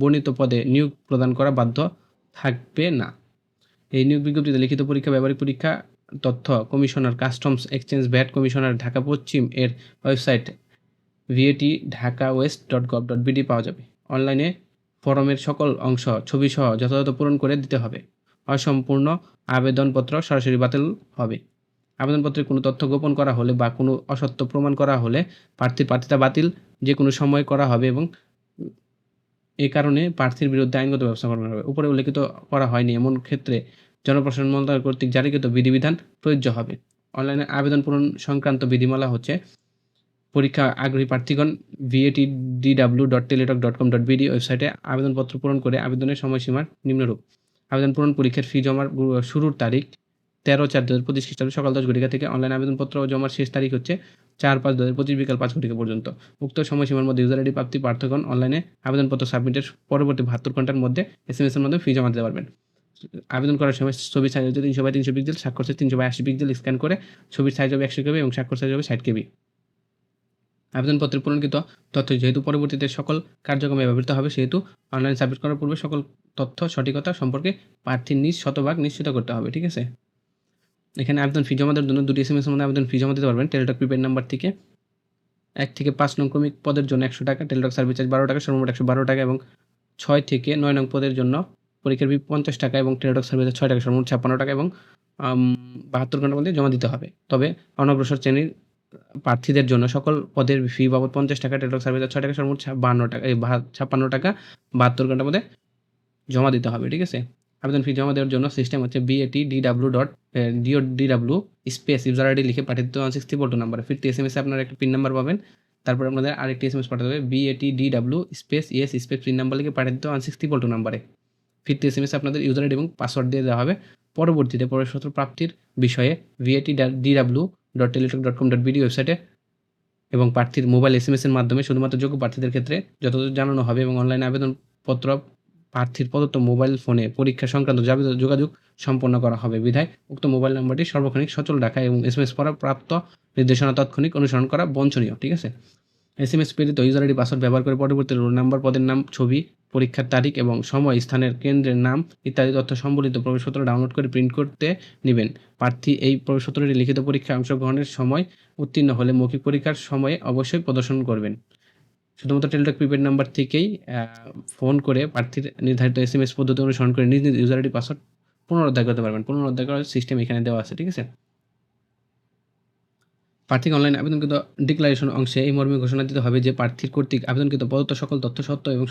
বর্ণিত পদে নিয়োগ প্রদান করা বাধ্য থাকবে না। এই নিয়োগ বিজ্ঞপ্তিতে লিখিত পরীক্ষা, ব্যবহারিক পরীক্ষা, তথ্য, commissioner, customs exchange VAT commissioner, Dhaka পশ্চিম এর website VAT Dhaka west dot gov dot BD পাওয়া যাবে। অনলাইনে ফরমের সকল অংশ ছবি সহ যথাযথ পূরণ করে দিতে হবে। অসম্পূর্ণ আবেদনপত্র সরাসরি বাতিল হবে। আবেদনপত্রে কোনো তথ্য গোপন করা হলে বা কোনো অসত্য প্রমাণ করা হলে প্রার্থীর প্রার্থিতা বাতিল যে কোনো সময় করা হবে এবং এ কারণে প্রার্থীর বিরুদ্ধে আইনগত ব্যবস্থা গ্রহণ হবে। উপরে উল্লেখিত করা হয়নি এমন ক্ষেত্রে জনপ্রশাসন মন্ত্রণালয় কর্তৃক জারিকৃত বিধিবিধান প্রযোজ্য হবে। অনলাইনে আবেদন পূরণ সংক্রান্ত বিধিমালা হচ্ছে পরীক্ষা আগ্রহী প্রার্থীগণ VAT DW dot Teletalk dot com dot BD ওয়েবসাইটে আবেদনপত্র পূরণ করে আবেদনের সময়সীমার নিম্নরূপ। আবেদন পূরণ পরীক্ষার ফি জমার শুরুর তারিখ তেরো চার দু হাজার পঁচিশ খ্রিস্টাব্দে সকাল দশ ঘটিকা থেকে অনলাইন আবেদনপত্র জমার শেষ তারিখ হচ্ছে চার পাঁচ দু হাজার পঁচিশ বিকাল পাঁচ ঘটিকা পর্যন্ত। উক্ত সময়সীমার মধ্যে ইউজার আইডি প্রাপ্তি প্রার্থীগণ অনলাইনে আবেদনপত্র সাবমিটের পরবর্তী বাহাত্তর ঘণ্টার মধ্যে এস এম এস এর মাধ্যমে ফি জমা দিতে পারবেন। আবেদন করার সময় ছবি সাইজ হচ্ছে তিনশো বাই তিনশো পিক্সেল স্বাক্ষর সাইজ তিনশো বাই আশি পিক্সেল স্ক্যান করে ছবির সাইজ হবে একশো কেবি এবং স্বাক্ষর সাইজ হবে ষাট কেবি। আবেদনপত্রে পূরণকৃত তথ্য যেহেতু পরবর্তীতে সকল কার্যক্রমে ব্যবহৃত হবে, সেহেতু অনলাইন সাবমিট করার পূর্বে সকল তথ্য, সঠিকতা সম্পর্কে প্রার্থীর নিজ শতভাগ নিশ্চিত করতে হবে, ঠিক আছে? এখানে আবেদন ফি জমা দেওয়ার জন্য দুটি এস এম এস মধ্যে আবেদন ফি জমা দিতে পারবেন। টেলিটক প্রিপেড নাম্বার থেকে এক থেকে পাঁচ নং ক্রমিক পদের জন্য একশো টাকা টেলিটক সার্ভিস চার্জ বারো টাকা, সর্বমোট একশো বারো টাকা এবং ছয় থেকে নয় নং পদের জন্য পরীক্ষার ফি পঞ্চাশ টাকা এবং টেলিটক সার্ভিস ছয় টাকা, সর্বমোট ছাপ্পান্ন টাকা এবং বাহাত্তর ঘণ্টার মধ্যে জমা দিতে হবে। তবে অনগ্রসর শ্রেণির প্রার্থীদের জন্য সকল পদের ফি বাবদ পঞ্চাশ টাকা টেলিটক সার্ভিসের ছয় টাকা, সর্বমোট বাহান্ন টাকা, এই ছাপ্পান্ন টাকা বাহাত্তর ঘণ্টার মধ্যে জমা দিতে হবে, ঠিক আছে? আবেদন ফি জমা দেওয়ার জন্য সিস্টেম হচ্ছে VAT DW dot DO DW space user ID লিখে পাঠিয়ে দিতে সিক্সটি টু নাম্বার ফিরতি এস এম এসে আপনার একটা পিন নাম্বার পাবেন। তারপর আপনাদের আরেকটি এস এম এস পাঠাতে হবে VAT DW space ES space PIN number লিখে পাঠিয়ে দিতে ওয়ান সিক্সটি টু নাম্বারে ফিরতি এস এম এস আপনাদের ইউজার আইডি এবং পাসওয়ার্ড দিয়ে দেওয়া হবে। পরবর্তীতে প্রবেশপত্র প্রাপ্তির বিষয়ে VAT DW dot Teletalk dot com dot BD ওয়েবসাইটে এবং প্রার্থীর মোবাইল এস এম এর মাধ্যমে শুধুমাত্র যোগ্য প্রার্থীদের ক্ষেত্রে যথাযথ জানানো হবে এবং অনলাইনে আবেদনপত্র প্রার্থীর প্রদত্ত মোবাইল ফোনে পরীক্ষা সংক্রান্ত যাবতীয় যোগাযোগ সম্পন্ন করা হবে। বিধায় উক্ত মোবাইল নাম্বারটি সর্বক্ষণিক সচল রাখা এবং এস এম এস পড়া প্রাপ্ত নির্দেশনা তাৎক্ষণিক অনুসরণ করা বঞ্চনীয়, ঠিক আছে? এস এম এস প্রেরিত ইউজার আইডি পাসওয়ার্ড ব্যবহার করে পরবর্তী রোল নাম্বার, পদের নাম, ছবি, পরীক্ষার তারিখ এবং সময়, স্থানের কেন্দ্রের নাম ইত্যাদি তথ্য সম্বলিত প্রবেশপত্র ডাউনলোড করে প্রিন্ট করতে নেবেন। প্রার্থী এই প্রবেশপত্রটি লিখিত পরীক্ষায় অংশগ্রহণের সময় উত্তীর্ণ হলে মৌখিক পরীক্ষার সময়ে অবশ্যই প্রদর্শন করবেন। শুধুমাত্র টেলিটক প্রিপেড নাম্বার থেকেই ফোন করে প্রার্থীর নির্ধারিত এস এম এস পদ্ধতি অনুসরণ করে নিজ নিজ ইউজার আইডি পাসওয়ার্ড পুনরুদ্ধার করতে পারবেন। পুনরুদ্ধার করার সিস্টেম এখানে দেওয়া আছে, ঠিক আছে? প্রার্থী অনলাইন আবেদনকৃত ডিক্লারেশন অংশে এই মর্মে ঘোষণা দিতে হবে যে, প্রার্থীর কর্তৃক আবেদনকৃত প্রদত্ত সকল তথ্য সত্য এবং